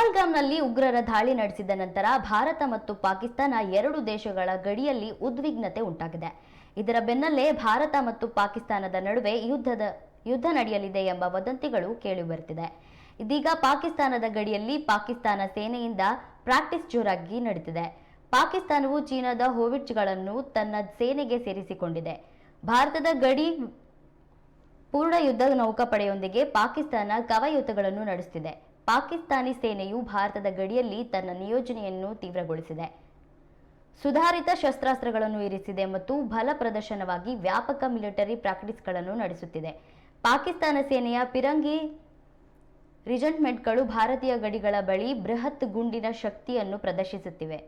ಪಹಲ್ಗಾಮ್ನಲ್ಲಿ ಉಗ್ರರ ದಾಳಿ ನಡೆಸಿದ ನಂತರ ಭಾರತ ಮತ್ತು ಪಾಕಿಸ್ತಾನ ಎರಡು ದೇಶಗಳ ಗಡಿಯಲ್ಲಿ ಉದ್ವಿಗ್ನತೆ ಉಂಟಾಗಿದೆ. ಇದರ ಬೆನ್ನಲ್ಲೇ ಭಾರತ ಮತ್ತು ಪಾಕಿಸ್ತಾನದ ನಡುವೆ ಯುದ್ಧದ, ಯುದ್ಧ ನಡೆಯಲಿದೆ ಎಂಬ ವದಂತಿಗಳು ಕೇಳಿಬರುತ್ತಿದೆ. ಇದೀಗ ಪಾಕಿಸ್ತಾನದ ಗಡಿಯಲ್ಲಿ ಪಾಕಿಸ್ತಾನ ಸೇನೆಯಿಂದ ಪ್ರಾಕ್ಟೀಸ್ ಜೋರಾಗಿ ನಡೆದಿದೆ ಪಾಕಿಸ್ತಾನವು ಚೀನಾದ ಹೋವಿಟ್ಸ್ಗಳನ್ನು ತನ್ನ ಸೇನೆಗೆ ಸೇರಿಸಿಕೊಂಡಿದೆ. ಭಾರತದ ಗಡಿ ಪೂರ್ಣ ಯುದ್ಧ ನೌಕಾಪಡೆಯೊಂದಿಗೆ ಪಾಕಿಸ್ತಾನ ಕವಯುತಗಳನ್ನು ನಡೆಸುತ್ತಿದೆ. ಪಾಕಿಸ್ತಾನಿ ಸೇನೆಯು ಭಾರತದ ಗಡಿಯಲ್ಲಿ ತನ್ನ ನಿಯೋಜನೆಯನ್ನು ತೀವ್ರಗೊಳಿಸಿದೆ. ಸುಧಾರಿತ ಶಸ್ತ್ರಾಸ್ತ್ರಗಳನ್ನು ಇರಿಸಿದೆ ಮತ್ತು ಬಲ ಪ್ರದರ್ಶನವಾಗಿ ವ್ಯಾಪಕ ಮಿಲಿಟರಿ ಪ್ರಾಕ್ಟೀಸ್ಗಳನ್ನು ನಡೆಸುತ್ತಿದೆ. ಪಾಕಿಸ್ತಾನ ಸೇನೆಯ ಪಿರಂಗಿ ರಿಜೆಂಟ್ಮೆಂಟ್ಗಳು ಭಾರತೀಯ ಗಡಿಗಳ ಬಳಿ ಬೃಹತ್ ಗುಂಡಿನ ಶಕ್ತಿಯನ್ನು ಪ್ರದರ್ಶಿಸುತ್ತಿವೆ.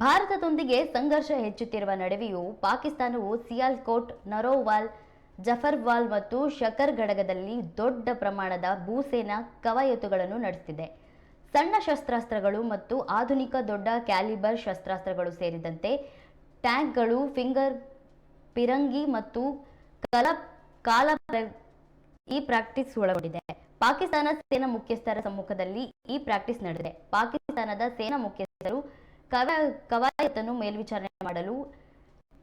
ಭಾರತದೊಂದಿಗೆ ಸಂಘರ್ಷ ಹೆಚ್ಚುತ್ತಿರುವ ನಡುವೆಯೂ ಪಾಕಿಸ್ತಾನವು ಸಿಯಾಲ್ಕೋಟ್ ನರೋವಾಲ್, ಜಫರ್ವಾಲ್ ಮತ್ತು ಶಕರ್ ಘಡಗದಲ್ಲಿ ದೊಡ್ಡ ಪ್ರಮಾಣದ ಭೂಸೇನಾ ಕವಾಯತುಗಳನ್ನು ನಡೆಸಿದೆ ಸಣ್ಣ ಶಸ್ತ್ರಾಸ್ತ್ರಗಳು ಮತ್ತು ಆಧುನಿಕ ದೊಡ್ಡ ಕ್ಯಾಲಿಬರ್ ಶಸ್ತ್ರಾಸ್ತ್ರಗಳು ಸೇರಿದಂತೆ ಟ್ಯಾಂಕ್ಗಳು, ಫಿಂಗರ್ ಪಿರಂಗಿ ಮತ್ತು ಕಲ ಕಾಲ ಈ ಪ್ರಾಕ್ಟೀಸ್ ಒಳಗೊಂಡಿದೆ. ಪಾಕಿಸ್ತಾನ ಸೇನಾ ಮುಖ್ಯಸ್ಥರ ಸಮ್ಮುಖದಲ್ಲಿ ಈ ಪ್ರಾಕ್ಟೀಸ್ ನಡೆದಿದೆ. ಪಾಕಿಸ್ತಾನದ ಸೇನಾ ಮುಖ್ಯಸ್ಥರು ಕವ ಕವಾಯತನ್ನು ಮೇಲ್ವಿಚಾರಣೆ ಮಾಡಲು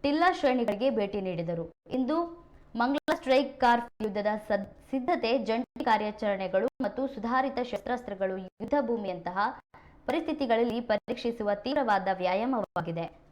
ಟಿಲ್ಲಾ ಶ್ರೇಣಿಗಳಿಗೆ ಭೇಟಿ ನೀಡಿದರು. ಇಂದು ಮಂಗಳ ಸ್ಟ್ರೈಕ್ ಕಾರ್ಪ್ ಯುದ್ಧದ ಸದ್- ಸಿದ್ಧತೆ, ಜಂಟಿ ಕಾರ್ಯಾಚರಣೆಗಳು ಮತ್ತು ಸುಧಾರಿತ ಶಸ್ತ್ರಾಸ್ತ್ರಗಳು ಯುದ್ಧ ಭೂಮಿಯಂತಹ ಪರಿಸ್ಥಿತಿಗಳಲ್ಲಿ ಪರೀಕ್ಷಿಸುವ ತೀವ್ರವಾದ ವ್ಯಾಯಾಮವಾಗಿದೆ.